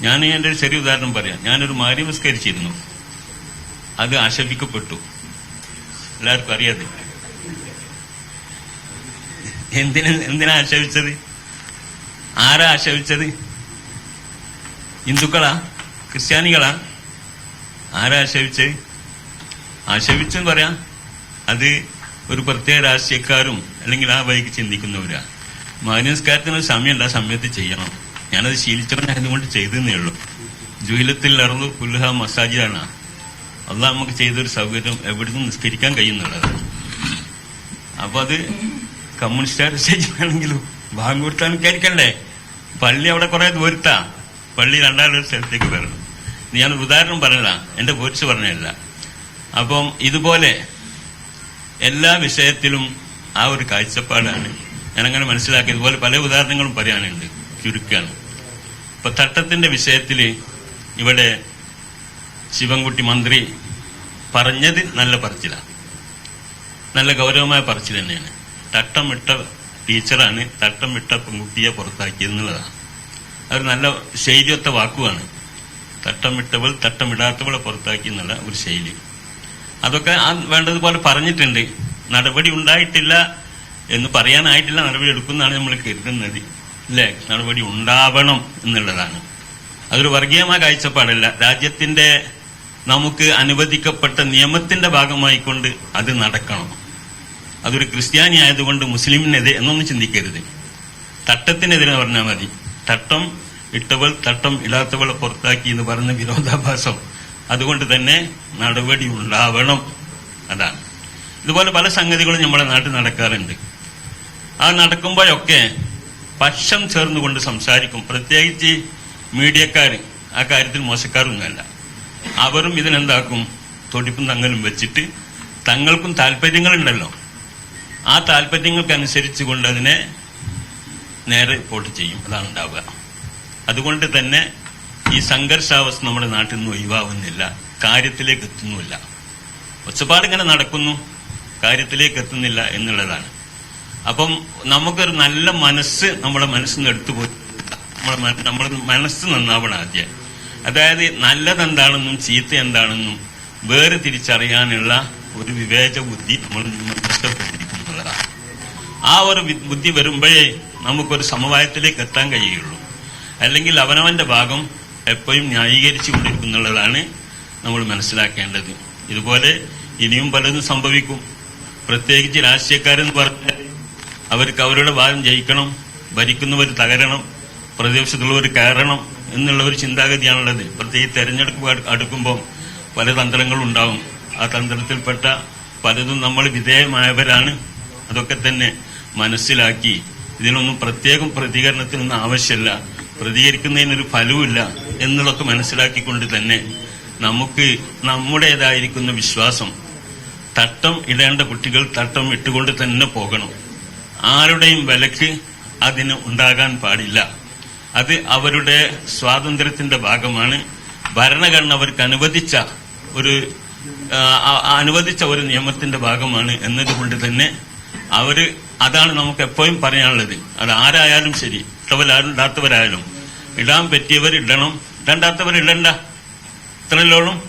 ഞാൻ എന്റെ ഒരു ചെറിയ ഉദാഹരണം പറയാം. ഞാനൊരു മാരി നിസ്കരിച്ചിരുന്നു അത് ആക്ഷേപിക്കപ്പെട്ടു എല്ലാവർക്കും അറിയാതെ. എന്തിനാ എന്തിനാ ആക്ഷേപിച്ചത് ആരാ ആക്ഷേപിച്ചത് ഹിന്ദുക്കളാ? ക്രിസ്ത്യാനികളാ? ആരാ ആക്ഷേപിച്ചത് ആക്ഷേപിച്ചെന്ന് പറയാം. അത് ഒരു പ്രത്യേക രാഷ്ട്രീയക്കാരും അല്ലെങ്കിൽ ആ വഴിക്ക് ചിന്തിക്കുന്നവരാ. സമയമുണ്ട്. ആ സമയത്ത് ചെയ്യണം. ഞാനത് ശീലിച്ചവനായതുകൊണ്ട് ചെയ്തേ ഉള്ളൂ. ജുഹിലത്തിൽ ഇറന്നു പുല്ലുഹ മസാജിയാണ് അത് നമുക്ക് ചെയ്തൊരു സൗകര്യം നിന്നും നിസ്കരിക്കാൻ കഴിയുന്നുള്ളത്. അപ്പൊ അത് കമ്മ്യൂണിസ്റ്റ് സ്റ്റേജിലാണെങ്കിലും ബാങ്ക് കൊടുത്താൽ നിൽക്കാതിരിക്കണ്ടേ പള്ളി അവിടെ കുറെ ദൂരത്താ. പള്ളി രണ്ടാമതൊരു സ്ഥലത്തേക്ക് വരണം. ഞാൻ ഉദാഹരണം പറഞ്ഞതാ. എന്റെ പോരിച്ച് പറഞ്ഞതല്ല. അപ്പം ഇതുപോലെ എല്ലാ വിഷയത്തിലും ആ ഒരു കാഴ്ചപ്പാടാണ്. ഞാനങ്ങനെ മനസ്സിലാക്കി ഇതുപോലെ പല ഉദാഹരണങ്ങളും പറയാനുണ്ട്. ചുരുക്കാണ് ഇപ്പൊ തട്ടത്തിന്റെ വിഷയത്തിൽ ഇവിടെ ശിവൻകുട്ടി മന്ത്രി പറഞ്ഞത് നല്ല പറച്ചിലാണ് നല്ല ഗൗരവമായ പറച്ചിൽ തന്നെയാണ്. തട്ടം വിട്ട ടീച്ചറാണ് തട്ടം വിട്ട പെൺകുട്ടിയെ പുറത്താക്കിയെന്നുള്ളതാണ് അത് നല്ല ശൈലിയൊത്ത വാക്കുമാണ് തട്ടം വിട്ടവൾ തട്ടം ഇടാത്തവളെ പുറത്താക്കി എന്നുള്ള ഒരു ശൈലി. അതൊക്കെ ആ വേണ്ടതുപോലെ പറഞ്ഞിട്ടുണ്ട്. നടപടി ഉണ്ടായിട്ടില്ല എന്ന് പറയാനായിട്ടില്ല നടപടി എടുക്കുന്നതാണ് നമ്മൾ കരുതുന്നത്. അല്ലേ നടപടി ഉണ്ടാവണം എന്നുള്ളതാണ്. അതൊരു വർഗീയമായ കാഴ്ചപ്പാടല്ല. രാജ്യത്തിന്റെ നമുക്ക് അനുവദിക്കപ്പെട്ട നിയമത്തിന്റെ ഭാഗമായിക്കൊണ്ട് അത് നടക്കണം. അതൊരു ക്രിസ്ത്യാനി ആയതുകൊണ്ട് മുസ്ലിമിനെതിരെ എന്നൊന്നും ചിന്തിക്കരുത്. തട്ടത്തിനെതിരെ പറഞ്ഞാൽ മതി. തട്ടം ഇട്ടവൾ തട്ടം ഇടാത്തവളെ പുറത്താക്കി എന്ന് പറഞ്ഞ വിരോധാഭാസം. അതുകൊണ്ട് തന്നെ നടപടി ഉണ്ടാവണം. അതാണ്. ഇതുപോലെ പല സംഗതികളും നമ്മുടെ നാട്ടിൽ നടക്കാറുണ്ട്. ആ നടക്കുമ്പോഴൊക്കെ പക്ഷം ചേർന്നുകൊണ്ട് സംസാരിക്കും. പ്രത്യേകിച്ച് മീഡിയക്കാർ ആ കാര്യത്തിൽ മോശക്കാരൊന്നുമല്ല. അവരും ഇതിനെന്താക്കും? തൊടിപ്പും തങ്ങലും വെച്ചിട്ട് തങ്ങൾക്കും താല്പര്യങ്ങളുണ്ടല്ലോ ആ താല്പര്യങ്ങൾക്കനുസരിച്ച് കൊണ്ട് അതിനെ നേരെ റിപ്പോർട്ട് ചെയ്യും. അതാണ് ഉണ്ടാവുക. അതുകൊണ്ട് തന്നെ ഈ സംഘർഷാവസ്ഥ നമ്മുടെ നാട്ടിൽ നിന്ന് ഒഴിവാകുന്നില്ല കാര്യത്തിലേക്ക് എത്തുന്നുമില്ല. ഒച്ചപ്പാടിങ്ങനെ നടക്കുന്നു. കാര്യത്തിലേക്ക് എത്തുന്നില്ല എന്നുള്ളതാണ്. അപ്പം നമുക്കൊരു നല്ല മനസ്സ് നമ്മുടെ മനസ്സിൽ നിന്ന് എടുത്തു പോയി നമ്മുടെ മനസ്സ് നന്നാവണം ആദ്യം. അതായത് നല്ലതെന്താണെന്നും ചീത്ത എന്താണെന്നും വേറെ തിരിച്ചറിയാനുള്ള ഒരു വിവേച ബുദ്ധി നമ്മൾ നഷ്ടപ്പെട്ടിരിക്കുന്നുള്ളതാണ് ആ ഒരു ബുദ്ധി വരുമ്പോഴേ നമുക്കൊരു സമവായത്തിലേക്ക് എത്താൻ കഴിയുള്ളൂ. അല്ലെങ്കിൽ അവനവന്റെ ഭാഗം എപ്പോഴും ന്യായീകരിച്ചു കൊണ്ടിരിക്കുന്നുള്ളതാണ് നമ്മൾ മനസ്സിലാക്കേണ്ടത്. ഇതുപോലെ ഇനിയും പലതും സംഭവിക്കും. പ്രത്യേകിച്ച് രാഷ്ട്രീയക്കാരെന്ന് പറഞ്ഞാൽ അവർക്ക് അവരുടെ ഭാഗം ജയിക്കണം ഭരിക്കുന്നവർ തകരണം പ്രതിപക്ഷത്തുള്ളവർ കയറണം എന്നുള്ള ഒരു ചിന്താഗതിയാണുള്ളത്. പ്രത്യേകിച്ച് തെരഞ്ഞെടുപ്പ് അടു- അടുക്കുമ്പോൾ പല തന്ത്രങ്ങളും ഉണ്ടാവും. ആ തന്ത്രത്തിൽപ്പെട്ട പലതും നമ്മൾ വിധേയമായവരാണ്. അതൊക്കെ തന്നെ മനസ്സിലാക്കി ഇതിനൊന്നും പ്രത്യേകം പ്രതികരണത്തിനൊന്നും ആവശ്യമില്ല. പ്രതികരിക്കുന്നതിനൊരു ഫലവുമില്ല എന്നുള്ളതൊക്കെ മനസ്സിലാക്കിക്കൊണ്ട് തന്നെ നമുക്ക് നമ്മുടേതായിരിക്കുന്ന വിശ്വാസം തട്ടം ഇടേണ്ട കുട്ടികൾ തട്ടം ഇട്ടുകൊണ്ട് തന്നെ പോകണം. ആരുടെയും വിലക്ക് അതിന് ഉണ്ടാകാൻ പാടില്ല. അത് അവരുടെ സ്വാതന്ത്ര്യത്തിന്റെ ഭാഗമാണ്. ഭരണഘടന അവർക്ക് അനുവദിച്ച ഒരു അനുവദിച്ച ഒരു നിയമത്തിന്റെ ഭാഗമാണ് എന്നതുകൊണ്ട് തന്നെ അവർ അതാണ് നമുക്ക് എപ്പോഴും പറയാനുള്ളത്. അത് ആരായാലും ശരി ഇട്ടവരായാലും ഇടാത്തവരായാലും. ഇടാൻ പറ്റിയവർ ഇടണം ഇടണ്ടാത്തവർ ഇടണ്ട ഇത്രയല്ലോളും